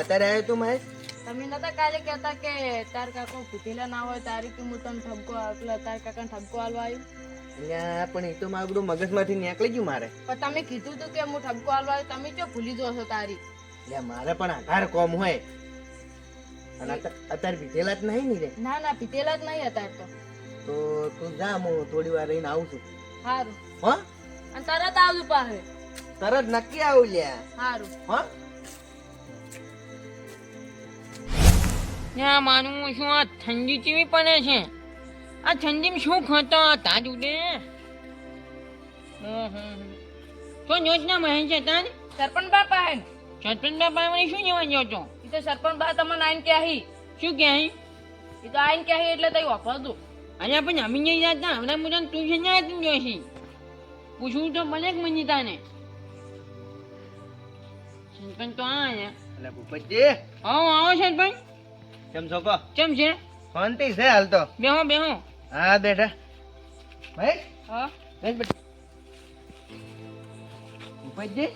અત્યારે આવ્યો તું મહેશ તમે નતા કાલે કહેતા કે તાર કાકો પીધેલા ના હોય તારી કે હું તને ઠપકો આપલો તાર કાકાને ઠપકો આલવા આવ્યું પણ એ તો મારું મગજમાંથી નીકળી ગયું મારે. પણ તમે કીધું તું કે હું ઠપકો આલવા આવ્યું તમે ચો ભૂલી જો છો તારી. મારે પણ આધાર કોમ હોય. અને અત્યારે પીતેલા જ નહીં ને ના ના પીતેલા જ નહીં અત્યારે તો. તો તું જા હું થોડી વાર રહીને આવું છું. સારું હા? અને તરત આવજો પાસે તરત નક્કી આવું લ્યા. સારું હો? ના માનું શું આ ઠંડી ચીવી પડે છે? આ ઠંડીમાં શું ખાતા? તાજ ઉડે. તો યોજના મહેન છે તાન સરપંચ બા પાહેન સરપંચ બા પાહેન શું લેવા ગયો તો એ તો સરપંચ બા તમને આઈન કે આહી શું કહે એ તો આઈન કે આહી એટલે તઈ વાપરતું અરે પણ અમે નહીં જાતા. હમણાં મુજબ તું છે ના તું જોઈશી પૂછવું તો મને જ મની તાને સરપંચ તો આ છે એટલે ભૂપતજી. આવો આવો સરપંચ. કેમ છો કહો? કેમ છે? શાંતિ છે હાલ તો. બેહો બેહો. હા બેઠા. ભાઈ? હા. બેસ બેઠ ભૂપતજી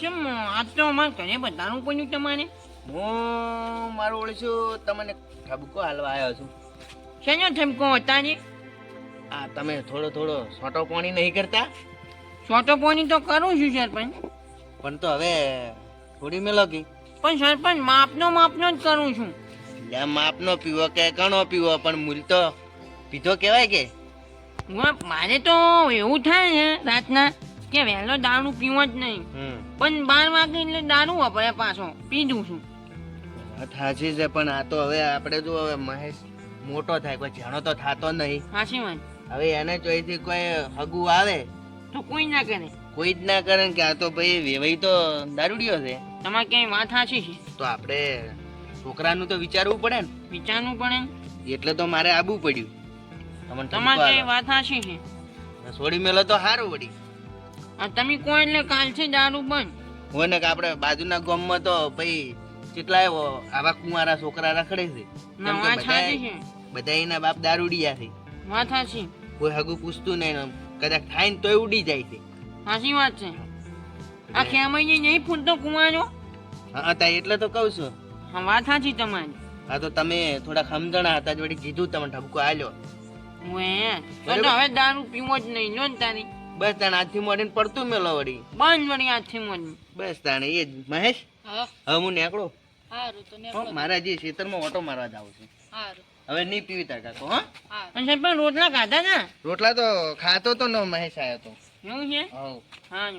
કેમ આજ તો અમાર ઘરે બધાનું પડ્યું તમારે? હું મારું ઓળશું તમને ઠબકો હાલવા આવ્યો છું. શેનો ઠબકો તારે આ તમે થોડો થોડો સોટો પાણી નહીં કરતા? સોટો પાણી તો કરું છું સરપંચ. પણ તો હવે થોડી મેલો કી પણ સરપંચ માપનો માપનો જ કરું છું. લે માપનો પીવો કે કણો પીવો પણ મૂલ તો પીધો કહેવાય કે? હું મારે તો એવું થાય ને રાતના કે વહેલો દારૂ પીવો જ નહીં. પણ બાર વાગે એટલે દારૂ વપરાય પાછો પીધું છું. વાત સાચી છે પણ આ તો હવે આપણે જો હવે મહેશ મોટો થાય કોઈ જાણો તો થાતો નહીં. સાચી વાત. હવે એને ચોઈથી કોઈ હગુ આવે? તો કોઈ ના કરે. કોઈ જ ના કરે ને કે આ તો ભાઈ વેવાઈ તો દારૂડિયો છે. તમારે ક્યાંય વાત સાચી છે? તો આપણે છોકરાનું તો વિચારવું પડે ને. વિચારવું પડે એટલે તો મારે આબુ પડ્યું. તમને તમારે વાત સાચી છે. છોડી મેલો તો સારું વળી. આ તમે કોઈ એટલે કાલ છે દારૂ બંધ. હોય ને કે આપણે બાજુના ગામમાં તો ભાઈ કેટલાય આવા કુંવારા છોકરા રખડે છે. ના વાત સાચી છે. બધા એના બાપ દારૂડિયા છે. વાત સાચી કોઈ હગું પૂછતું નહીં કદાચ થાય ને તોય ઉડી જાય છે. સાચી વાત છે. આ ખેમાઈ નહીં ફૂટતો કુંવારો? હા તા એટલે તો કહું છું. હા વાત સાચી તમારી. આ તો તમે થોડા ખમજણા હતા જ વળી કીધું તમે ઠપકો આલ્યો. હું તો હવે દારૂ પીવો જ નહીં લો ને તારી. બસ તાણે હાથથી મોડીને પડતું મેલો વળી બંધ વળી આજથી મોડી બસ તાણે એ જ. મહેશ? હવે હું નીકળો? મારા તો મારે ખેતરમાં ઓટો મારવા જાવ છું. હવે નહીં પીવી તાર કાકો હા? પણ સાહેબ પણ રોટલા ખાધા ને રોટલા તો ખાતો તો ન મહેશ આવ્યો તો. એવું છે? હા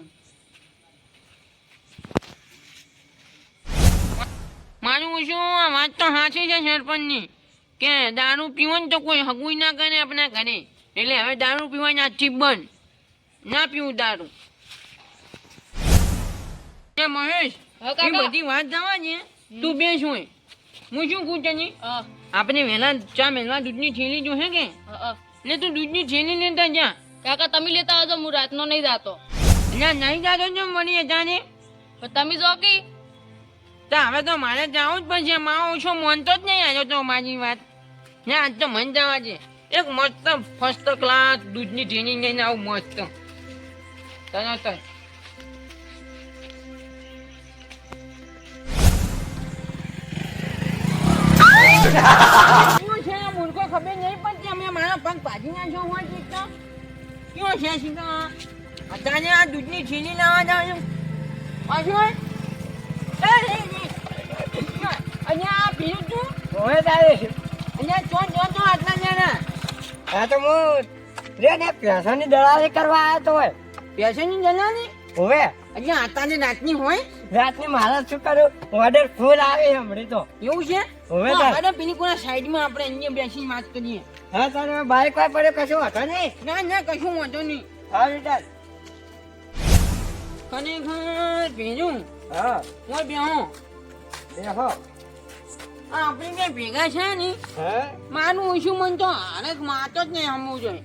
શું આ વાત તો સાચી છે સરપંચની? કે દારૂ પીવો ને તો કોઈ હગુઈ ના કરે આપણા ઘરે. એટલે હવે દારૂ પીવાની આજથી બંધ. ના પીવું દારૂ. મહેશ એ બધી વાત જવાની તું બે શું હું શું કહું તને? આપણે વહેલા ચા મેલવા દૂધની થેલી કે? હા, હા. એટલે તું દૂધની થેલી લેતા જા. કાકા તમે લેતા આવજો હું રાતનો નહીં જાતો. ના નહીં જાતો જો મળીએ જાને તમે જો કી? તો હવે તો મારે જવું જ પડશે. માં ઓછો માનતો જ નહીં આવ્યો તો મારી વાત. ના, આજ તો મન જવા છે એક મસ્ત ફર્સ્ટ ક્લાસ દૂધની ટ્રેનિંગ લઈને આવું મસ્ત. તરત જ મૂર્ખો ખબર નહીં પડતી. અમે મારા પગ પાછી નાખ્યો હોય છે તો. કયો છે સીધા અત્યારે આ દૂધની છીલી લાવવા જાવ પાછું. અહીંયા આ છું. હવે તારે અહીંયા ચોન ચોન ચોન આટલા જણા. હા તો હું રે ને પેસોની દલાલી કરવા આવ્યો તો હોય. પેશનની દલાલી? હવે. અહીંયા આતાની રાતની હોય? રાતની મારા શું કરું? ઓર્ડર ફૂલ આવે હમણાં તો. એવું છે? હવે તાર. પેલી કોના સાઈડમાં આપણે અહીંયા બેસીને વાત કરીએ. હા તારે બાઈક વાય પડે કશું વાંધો નહીં? ના ના કશું વાંધો નહીં. હા બેટા ખરેખર ભેજું હા. ઓય બેહો. આ આપણે બે ભેગા છે ને હા? મારું ઓછું મન તો હારક માતો જ નહીં હમવું જોઈએ.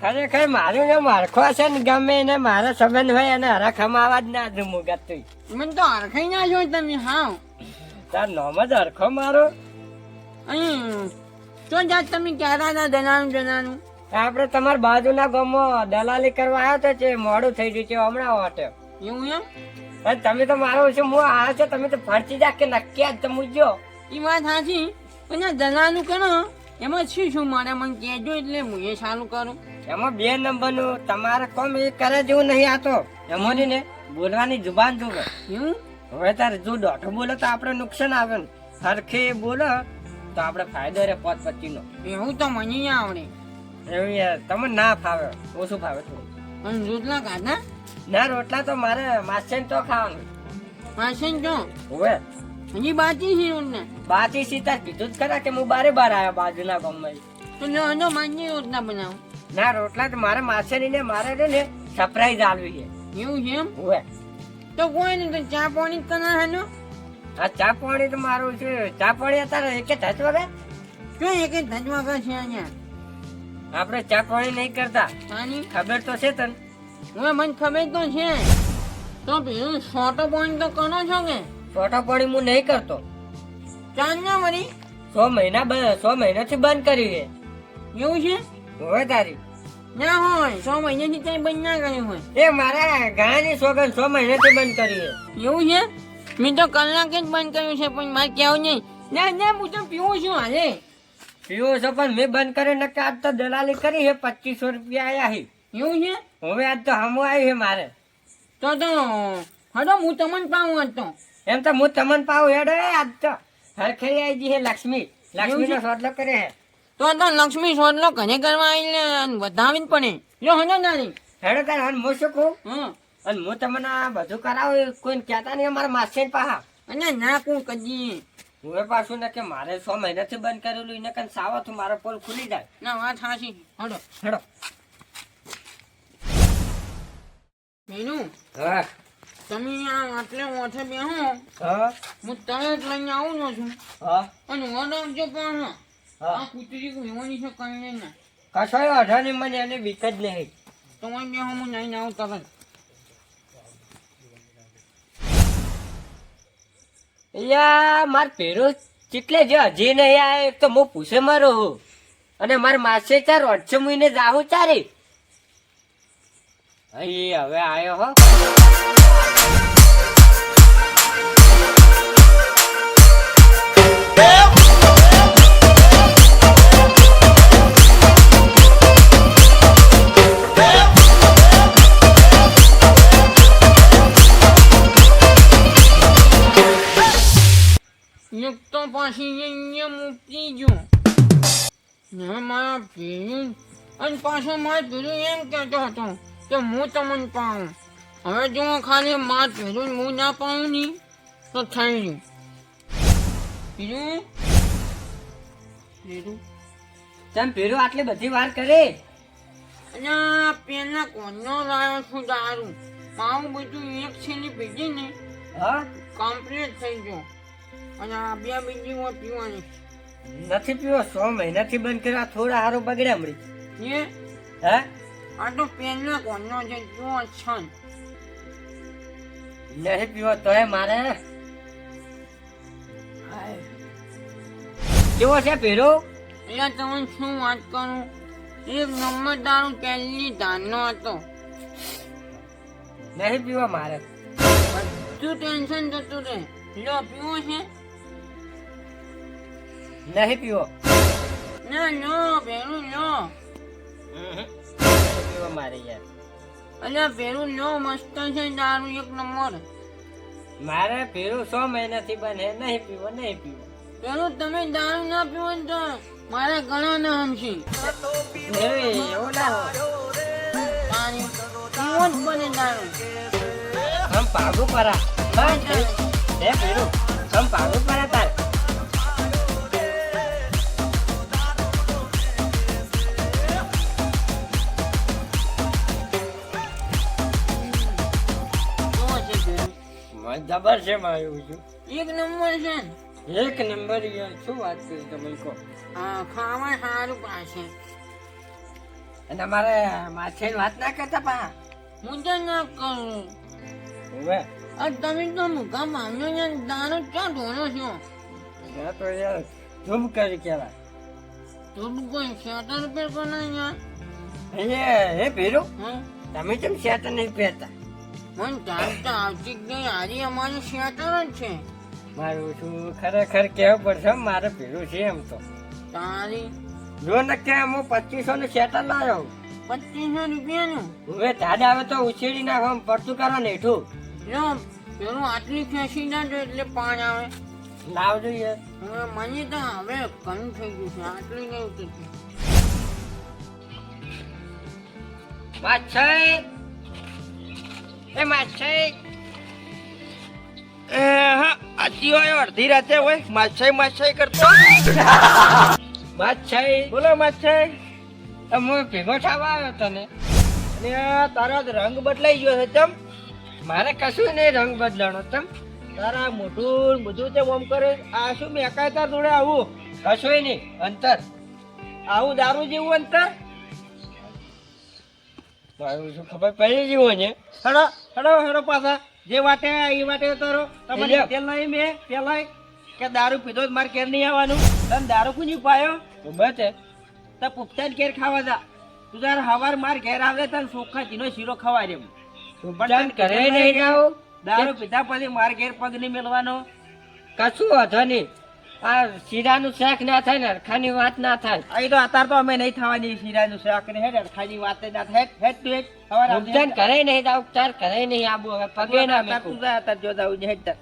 ખરેખર મારું ને મારખો છે ને ગમે એને મારા સંબંધ હોય એને હરખ ખમાવા જ ના દઉં મુગત તું મને તો હરખાઈ ના જો તમે હા તાર નોમ જ હરખો મારો. અહીં તો જાત તમે કહેતા ના દનાનું જનાનું આપણે તમારા બાજુના ગામમાં દલાલી કરવા આવ્યો તો છે મોડું થઈ ગયું છે હમણાં વાટે. એવું એમ? તમે તો મારો ઓછું હું આ છો તમે તો ફરતી જા કે નક્કી જ તમે જો. એ વાત સાચી? પણ દલાનું કરો એમાં શું શું મારે મને કહેજો એટલે હું એ સારું કરું. એમાં બે નંબરનું. તમારે કોમ એ કરે જેવું નહીં આતો એમાં ને બોલવાની જુબાન જોવે. હું હવે તારે જો દોઢો બોલો તો આપણે નુકસાન આવે ને. સરખે બોલો તો આપણે ફાયદો રહે પોત પચીનો એવું તો મને આવડે. એવું યાર તમને ના ફાવે. ઓછું ફાવે થોડું અને રોટલા ખાધા? ના રોટલા તો મારે માસે તો ખાવાનું. પાસે જો હવે. હજી બાકી છે ને બાકી સીતા કીધું જ ખરા કે હું બારે બાર આવ્યા બાજુના ગામમાં. તો લો હજો માની રોટલા બનાવું. ના રોટલા તો મારે માસેરી ને મારે રે ને સરપ્રાઈઝ આલવી છે. એવું છે એમ? હવે તો કોઈ નહીં તો ચા પાણી કના હેનો. આ ચા પાણી તો મારું છે. ચા પાણી અત્યારે એક જ હચ કે શું એક જ ધજવા કર છે અહીંયા. આપણે ચા પાણી નહીં કરતા. ચાની ખબર તો છે તને. હું મને ખબર તો છે. તો પેલું સોટો પાણી તો કરો છો કે? છોટા પાણી હું નહીં કરતો. ચાંદના ના વળી સો મહિના બ- સો મહિનાથી બંધ કરી છે. એવું છે? હવે તારી. ના હોય સો મહિનાથી કઈ બંધ ના કર્યું હોય. એ મારા ગાયની સોગન સો મહિનાથી બંધ કરી છે. એવું છે? મેં તો કલાકે જ બંધ કર્યું છે પણ મારે કહેવું નહીં. ના ના હું તો પીવું છું હાલે પીવો છો પણ મેં બંધ કર્યો નકે આજ તો દલાલી કરી છે પચીસો રૂપિયા આવ્યા છે. એવું છે? હવે આજ તો હમું આવી છે મારે. તો તો હડો હું તમને પાઉં આજ તો. એમ તો હું તમને પાવ હેડો આજ તો હરખરી આવી ગઈ હે લક્ષ્મી. લક્ષ્મી નો સોટલો કરે હે. તો તો લક્ષ્મી સોદલો ઘરે કરવા આવીને વધાવી જ પડે જો હડો નાની. હેડો તાર હન હું શું કહું? અને હું તમને આ બધું કરાવું કોઈ કહેતા નહીં અમારા માસે પાહા. અને ના કું કદી. હું પાછું ને કે મારે સો મહિનાથી બંધ કરેલું એને કઈ સાવ તું મારો પોલ ખુલી જાય. ના વાત હાસી હડો. હેડો. મેનુ? હા. તમે આ આટલે ઓઠે બેહો હો. હું? તરત લઈને આવું છું હા? અને વડાવજો પણ આ કૂતરી લેવાની છે કઈ ના. કશો અઢાની મને એને બીક જ નહીં. તો હું બેહો હું નહીં આવું તરત. યા માર પેરો ચીટલે જે હજી નહીં આવે એક તો હું પૂછે મારો અને માર માસે ચાર અઠસો મહિને જાહું ચારે. અહીં હવે આવ્યો હો. તો પાછી મૂકી ગયો મારા પેલું અને પાછો મારે પેલું એમ કહેતો હતો. કે હું તમને પાઉં હવે જો ખાલી માં પેલું હું ના પાઉં નહીં તો થઈ ગયું. બીજું? તમે પેરો આટલી બધી વાર કરે? અને પેલા કોનો લાવ્યો છું દારૂ. પાઉં બધું એક છેલ્લી ભેગી ને હા? કમ્પ્લીટ થઈ ગયો. અને આ બે બીજી હું પીવાની. નથી પીવો સો મહિનાથી બંધ કર્યા થોડા હારો બગડ્યા મળી. એ હે? આ તો પેલા કોનો છે જો છન નહીં પીવો તોય મારે. કેવો છે પેરો એટલે તમે શું વાત કરું? એક નંબર તારું પહેલી ધાનનો હતો. નહીં પીવો મારે. બધું ટેન્શન જતું રહે લો પીવો છે નહીં પીવો. ના લો પેલું લો. પીવો મારે યાર. અલ્યા પેલું નો મસ્ત છે દારૂ એક નંબર. મારે પેલું સો મહિનાથી બને નહીં પીવો નહીં પીવો. પેલું તમે દારૂ ના પીવો તો મારા ઘણા ના હમશી. એવી એવું ના પાણી પીવો જ બને દારૂ. હમ પાગું પરા. હે પેલું હમ પાગું પરા તાર. મને જબર છે એક નંબર છે ને? એક નંબર યાર શું વાત કરી તમે કહો ખાવા સારું પાસે અને મારે માછે વાત ના કરતા પા હું તો ના કરું. હવે? આ તમે તો મુખા માંગ્યો ને દાણો ક્યાં ઢોળો છો? ત્યાં તો યાર ધૂમ કરી કહેવાય ધૂમ કોઈ શેટર રૂપિયા કોના યાર. એ હે હા. તમે કેમ શેટર નહીં પહેરતા? પણ તારી તો આવતી જ નહીં. આજે અમારી શેટર જ છે. મારું છું ખરેખર કેવું પડશે? મારે ભેરું છે એમ તો. તારી જો ને કે હું પચીસો નું શેટર લાવ્યો પચીસો રૂપિયાનું? હવે તારે આવે તો ઉછેડી નાખો આમ પડતું કરો ને એઠું જો પેલું આટલી ખેંચી ના જો એટલે પાણી આવે. લાવજો યાર હવે મને તો હવે કમ થઈ ગયું છે. આટલી નહીં ઉતરતી. માછાઈ એ માછાઈ અડધી રાતે હોય, માછાઈ માછાઈ કરતો. માછાઈ. બોલો માછાઈ. હું ભેગો થવા આવ્યો તને. અને તારો રંગ બદલાઈ ગયો છે, ચમ. મારે કશું નહીં રંગ બદલાનો તમ તારા મોઢું બધું તે ઓમ કરે? આ શું મેં તાર જોડે આવું? કશું નહીં, અંતર. આવું દારૂ જેવું અંતર? મારું શું ખબર પડી ગયું ને? હડો. હડો હડો પાછા. જે વાટે એ વાટે કરો તમારે તેલ નહીં મેં પેલા કે દારૂ પીધો જ મારે ઘેર નહીં આવવાનું. તને દારૂ કુની પાયો? તો બચે તો પુખ્તા કેર ખાવા જા. તું તારે હવાર માર ઘેર આવે તને ચોખ્ખા ચીનો શીરો ખવાય રે પણ કરે નહીં દારૂ પીધા પછી માર ઘેર પગ નહીં મેળવાનો કશું વાંધો નહીં. આ શીરાનું શેખ ના થાય ને અરખાની વાત ના થાય. અહીં તો અત્યારે તો અમે નહીં થવાની શીરાનું શાક ને હેડ અરખાની વાત ના થાય. હેડ તું હેડ હવાર ઉપચાર કરે નહીં તા ઉપચાર કરે નહીં આબુ હવે પગે ના અત્યારે તું જા, અત્યારે જો જાવું હેડ તાર.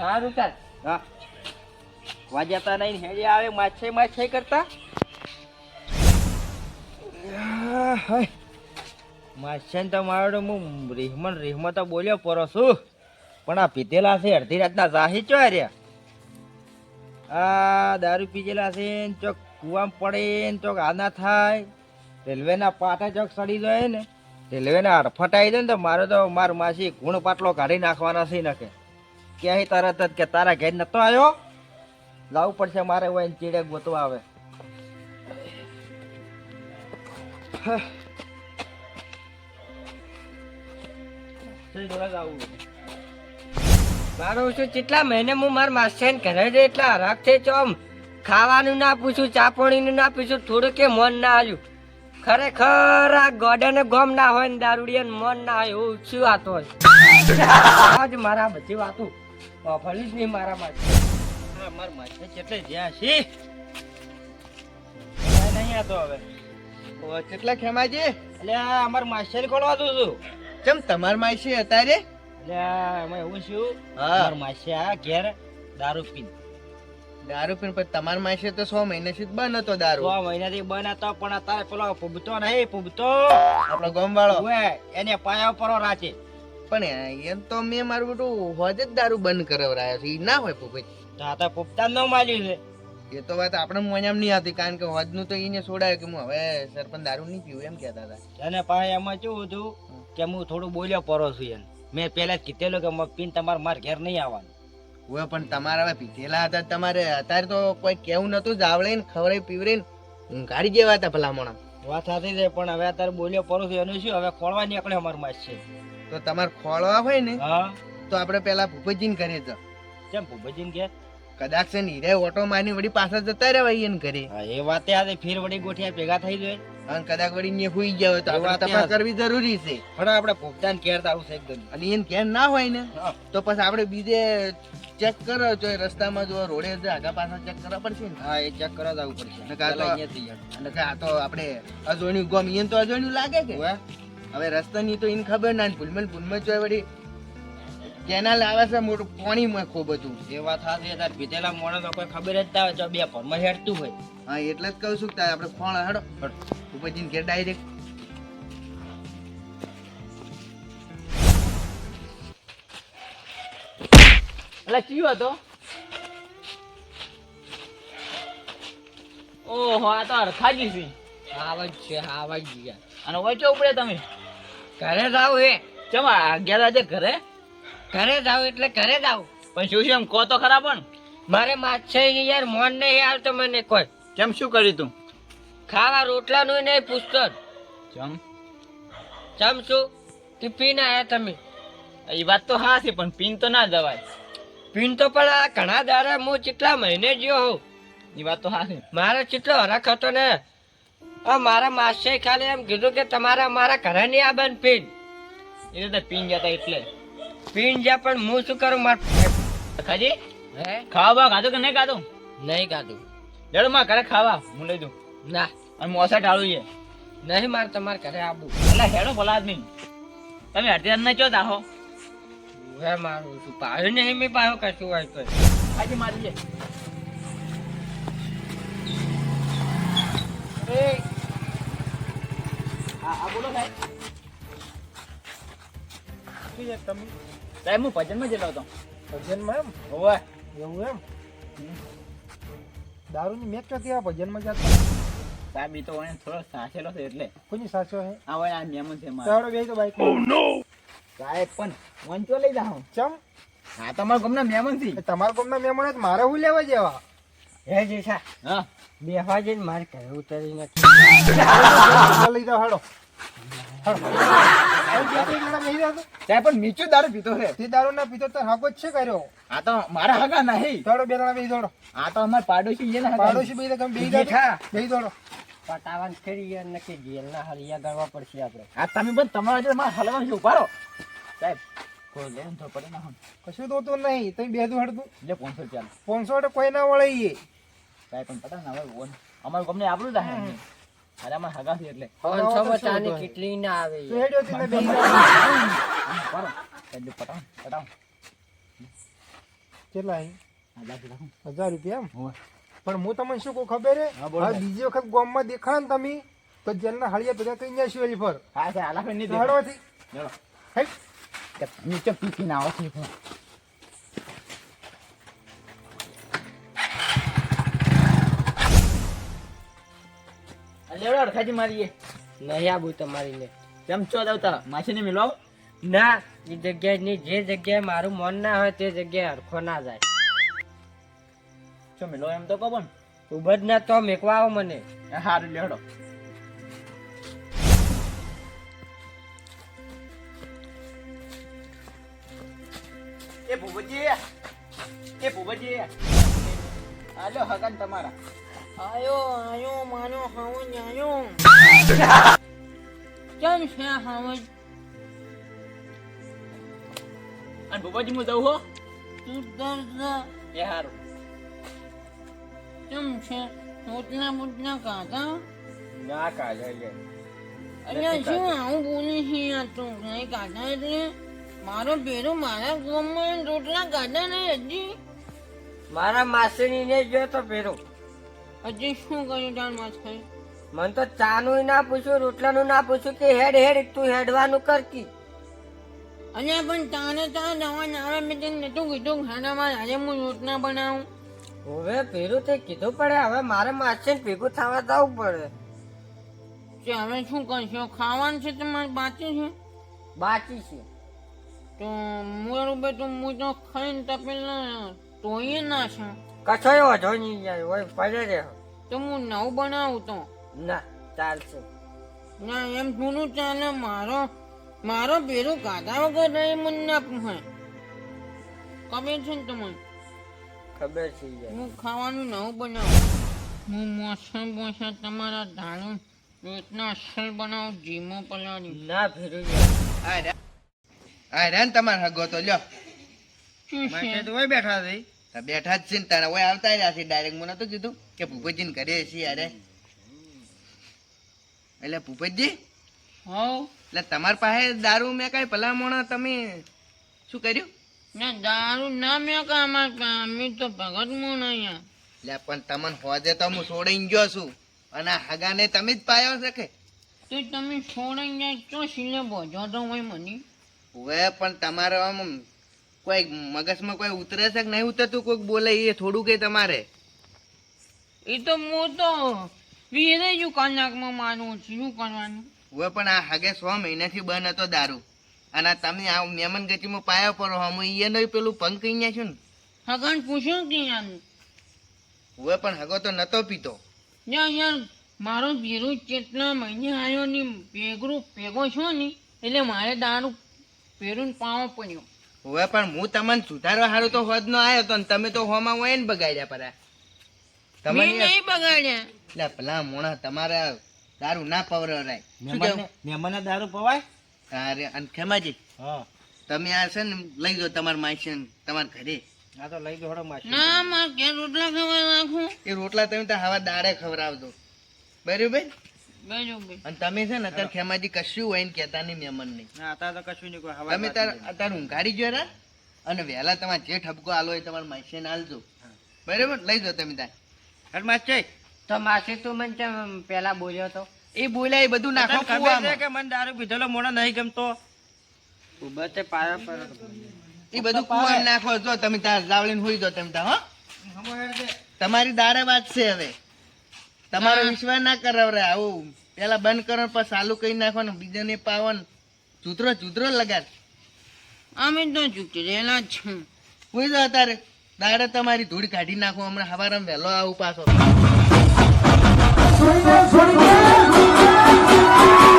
સારું તાર હા. વાજાતા નહીં હેડે આવે માછે માછે કરતા. માછન તો મારો હું રેહમન રેહમન તો બોલ્યો પરો છું. પણ આ પીધેલા છે અડધી રાતના જાહી ચો રહ્યા. આ દારૂ પીજેલા છે ચોક કુવામાં પડે ને ચોક આના થાય. રેલવેના પાટા ચોક સડી જાય ને, રેલવેના અડફટાઈ આવી જાય ને તો મારે તો માર માસી ગુણ પાટલો કાઢી નાખવાના છે નકે. ક્યાંય તરત જ કે તારા ઘેર નતો આવ્યો લાવવું પડશે મારે હોય ચીડે ગોતવા આવે. મારું શું કેટલા મહિને હું મારા માસ્ટર ઘરે જ એટલા હરાક છો ચોમ ખાવાનું ના પૂછું ચાપણીનું ના પૂછું થોડું કે મન ના આવ્યું ખરેખર આ ગોડાને ગમ ના હોય ને દારૂડિયાને મન ના હોય એવું શું વાતો હોય? આજ મારા બધી વાતો વાપરવી જ નહીં મારા માટે. મારા માટે કેટલે જ્યાં છે? નહીં આતો હવે. કેટલા ખેમાજી? એટલે અમાર માસ્ટર ખોલવા દઉં છું. કેમ તમાર માસી અત્યારે? એટલે એવું શું? અમાર માસી આ ઘેર દારૂ પીને. દારૂ પીને પછી તમારા માસે તો સો મહિનાથી સુધી બંધ હતો દારૂ. સો મહિનાથી બંધ હતો પણ અત્યારે પેલો પૂબતો નહીં પૂબતો આપણો ગામ વાળો એને પાયા પર રાચે પણ એમ તો મેં મારું બધું હોજ જ દારૂ બંધ કરાવરાયો છે. એ ના હોય પૂપત આ તો પૂપતા ન માલ્યું છે. એ તો વાત આપણે મોજામ નહીં આવતી કારણ કે હોજનું તો એને છોડાય કે હું હવે સરપંચ દારૂ નહીં પીવું એમ કહેતા હતા. અને પાછા એમાં કેવું હતું કે હું થોડું બોલ્યો પરો છું એને. મેં પહેલા કીધેલું કે પીન તમારે માર ઘેર નહીં આવવાનું. હવે પણ તમારે હવે પીધેલા હતા તમારે અત્યારે તો કોઈ કેવું નતું જાવડે ને ખવડાઈ પીવડે ને ગાડી જેવા હતા ભલામણા વાત સાચી છે પણ હવે અત્યારે બોલ્યો પરો છું એનું શું? હવે ખોળવા નીકળે અમારું માસ છે. તો તમારે ખોળવા હોય ને હા. તો આપણે પેલા ભૂપતજીને કરીએ તો કેમ ભૂપતજીને કે કદાચ છે ને હીરે ઓટો મારી વળી પાછા જતા રહેવાય એને ઘરે. એ વાતે આજે ફેર વળી ગોઠિયા ભેગા થઈ જાય. અને કદાચ વળી ને હુઈ ગયા હોય તો આપણે તપાસ કરવી જરૂરી છે. પણ આપણે ભોગતાન કેરતા છે એકદમ. અને એને કેર ના હોય ને તો પછી આપણે બીજે ચેક કરો જો રસ્તામાં જો રોડે જે આગા પાછા ચેક કરવા પડશે ને? હા એ ચેક કરવા જવું પડશે. અને કાં તો અને કાં આ તો આપણે અજોણ્યું ગમ એને તો અજોણ્યું લાગે કે? હવે. રસ્તાની તો એને ખબર ના ભૂલમાં ભૂલમાં જો વળી કેનાલ આવે છે મોટું પાણીમાં ખૂબ હતું એ વાત સાચી તાર પીધેલા મોણે તો કોઈ ખબર જ ના તો જો બે ફોનમાં હેડતું હોય. હા એટલે જ કહું છું કે આપણે ફોન હેડો. ઉપરજીને ઘેર ડાયરેક્ટ. એટલે ચિયો હતો? ઓહો આ તો હરખાજી છે. આવા જ છે આવા જ ગયા અને વચ્ચે ઉપડે તમે? ઘરે જાવ એ ચમ અગિયાર વાગે ઘરે? ઘરે જાવ એટલે ઘરે જાવ પણ શું છે એમ? કહો તો ખરા પણ. મારે માછે યાર મોન નહીં આવતો મને કોઈ. કેમ શું કર્યું તું? ખાવા રોટલાનું નહીં પૂછતો. જ. ચમ? ચમ શું? કે પીને આયા તમે. એ વાત તો હા છે પણ પીન તો ના જવાય. પીન તો પણ આ ઘણા દાડા હું કેટલા મહિને જ્યો હોઉં. એ વાત તો હા છે. મારે કેટલો હરખ હતો ને આ મારા માસે ખાલી એમ કીધું કે તમારા મારા ઘરે નહીં આ બન પીન. એ તો પીન જતા એટલે. પીન જા પણ હું શું કરું? માર ખાજી? હે? ખાવા બા ખાધું કે નહીં ખાધું? નહીં ખાધું. લેડો માં ઘરે ખાવા હું લઈ દઉં. ના. અને મોસા ટાળું છે. નહીં માર તમારે ઘરે આવું. એટલે હેડો ભલા આદમી. તમે અડધી ના ચો દાહો હે મારું શું પાયો નહીં મેં પાયો કશું હોય તો. આજે મારી છે એ. આ બોલો સાહેબ. સાહેબ હું ભજનમાં જેલો હતો. ભજનમાં એમ? હોવે. એવું એમ? દારૂની મેચ હતી આ ભજનમાં જતા સાહેબ એ તો એને થોડો સાચેલો છે એટલે. કોની સાચો હે આ વય આ મેમન છે મારે. તારો બેય તો બાઈક સાહેબ પણ વંચો લઈ જાઉં. ચમ? હા તમારા ગમના મેમનથી તમારા ગામના મહેમાન જ મારે હું લેવા જેવા? હે જેસા હા. બેહવા જઈને મારે ઘરે ઉતરી નથી લઈ જાઓ હાડો હાડો. સાહેબ પણ મીઠું દારૂ પીતો છે. તે દારૂ ના પીતો તો હાકો છે કર્યો. આ તો મારા હગા નહીં. દોડો બે જણા બેહી દોડો. આ તો અમાર પાડોશી છે ને તમે. દોડો. પટાવાન હરિયા આપણે આ તમે પણ તમારા જોડે મારા છે સાહેબ કોઈ તો પડે ના. કશું તો નહીં. તમે બેહતું હડતું એટલે પાંચસો રૂપિયા. પાંચસો કોઈ ના વળે સાહેબ પણ પટા ના હવે અમારું ગમને આપણું જ અરે છે એટલે. પાંચસો માં હતો? કેટલી ના આવે હેડ્યો પટાવ પટાવ. કેટલા હજાર રૂપિયા એમ? પણ હું તમને શું કહું ખબર હે. બીજી વખત ગામમાં દેખાણ ને તમે તો જેલના હળિયા ભેગા કઈ જશું એલી પર હા સાહેબ આલા ફેર નહીં. કે નીચે પીકી ના આવો લેવડો અડખાજી મારીએ નહીં આવું તમારી ને. કેમ છો દાવતા માછીને મિલવાઓ ના એ જગ્યાએ ની જે જગ્યાએ મારું મન ના હોય તે જગ્યાએ હરખો ના જાય. છો મિલો એમ તો કહો પણ. ઉભજ ના તો મેકવા આવો મને. હારું લેવડો એ ભૂપતજી એ ભૂપતજી હાલો હગન તમારા. આયો આયો માનો હાવન આયો. કેમ છે હાવન? અને ભૂપતજી હું જઉં હો. તું દર્દ એ હારું. કેમ છે? રોટલા બોટલા કાઢા ના કાઢે લે અલ્યા શું આવું બોલી છે યાર તું? નહીં કાઢા એટલે? મારો ભેરો મારા ગામમાં રોટલા કાઢા નહીં હજી? મારા માસીની ને જો તો પેરો હજી શું કર્યું તાર માથે મને તો ચાનું ના પૂછ્યું રોટલાનું ના પૂછ્યું કે હેડ હેડ તું હેડવાનું કરતી અને પણ તાને તાર નવા નારા મિટિંગ નતું કીધું ખાનામાં આજે હું રોટલા બનાવું. હવે પેલું તે કીધું પડે હવે મારે માસીને ભેગું થવા જવું પડે. કે હવે શું કરશો? ખાવાનું છે તમારે બાકી છે? બાકી છે. તો મારું તો હું તો ખાઈને ના તોય ના છે. કશો વધો નહીં જાય હોય પડે રે તો હું નવું બનાવું તો. ના ચાલશે. ના એમ જૂનું ચાલે મારો મારો પેલું કાઢા વગર રહી મને ના પૂછે. ખબર છે ને તમને? ખબર છે હું ખાવાનું નવું બનાવું. હું મોસમ મોસમ તમારા ધાણું રોજના અસલ બનાવું જીમો પલાળી. ના ભેરું યાર. આ રે ને તમાર હગો તો લ્યો. શું માથે છે તો બેઠા છે તો બેઠા જ છે ને તારા ઓય આવતા રહ્યા છે. ડાયરેક્ટ મને નતું કીધું કે ભૂપતજીને ઘરે છે યારે એટલે ભૂપતજી? હોવ. એટલે તમારી પાસે દારૂ મેં કઈ ભલામણ તમે શું કર્યું? ના દારૂ ના મેં કામ અમે તો ભગત મું અહીંયા. એટલે પણ તમને હોજે તો હું છોડીને ગયો છું. અને હગાને તમે જ પાયો છે કે? તો તમે છોડાઈ જાય તો સિલે બોજો તો હોય મને. હવે પણ તમારે આમ કોઈ મગજમાં કોઈ ઉતરે છે કે નહીં ઉતરતું? કોઈક બોલે એ થોડું કે તમારે? એ તો હું તો વીરે જ કલાકમાં માનું છું. શું કરવાનું? હવે પણ આ હાગે સો મહિનાથી બંધ હતો દારૂ. અને આ તમે આ મેમન ગતિમાં પાયો પડો. હમ નહીં પેલું પંખ અહીંયા છું ને. હગન પૂછ્યું કે યાર હવે પણ હગો તો નતો પીતો. યાર યાર મારો બીરું કેટલા મહિને આવ્યો ને ભેગરું ભેગો છો ને એટલે મારે દારૂ પેરું પાવો પડ્યો. હવે પણ હું તમને સુધારવા હારું તો હોદ નો આવ્યો તો તમે તો હોમાં હોય ને બગાડ્યા પરા. તમે નહીં બગાડ્યા. એટલે પેલા મોણા તમારે દારૂ ના પવરાય. શું દારૂ પવાય? અરે અને ખેમાજી તમે આ છે ને લઈ જાઓ તમારા માસી તમારા ઘરે. આ તો લઈ દોડો માસી. ના માં કે રોટલા ખવાય નાખું? એ રોટલા તમે તો હવા દાડે ખવડાવજો. બરોબર? અને તમે છે ને અત્યારે ખેમાજી કશું હોય ને કહેતા નહીં મહેમાન નહીં અત્યારે તો કશું નહીં કોઈ હવા તમે તાર અત્યારે ઊંઘાડી ગયો રા. અને વહેલા તમારે જે ઠપકો આલો એ તમારા માસીને આલજો. બરાબર? લઈ જાઓ તમે તાર. હેડ માસી. તો માસી તું મને કેમ પેલા બોલ્યો તો? એ બોલ્યા એ બધું નાખો ખબર કે મને દારૂ પીધેલો મોણો નહીં ગમતો? ઊભા પાયા પર. એ બધું કૂવામાં નાખો. જો તમે તાર જાવલીને હોઈ જાઓ તમે તાર હો. તમારી દારે વાત છે હવે. તમારો વિશ્વાસ ના કરાવરે આવું પેલા બંધ કરો પછી ચાલુ કરી નાખવાનું બીજાને પાવન જૂતરો જૂતરો લગાડ. અમે તો જૂતરેલા છું. કોઈ તો અત્યારે દાડે તમારી ધૂળ કાઢી નાખો હમણાં હવારમાં વહેલો આવું પાછો.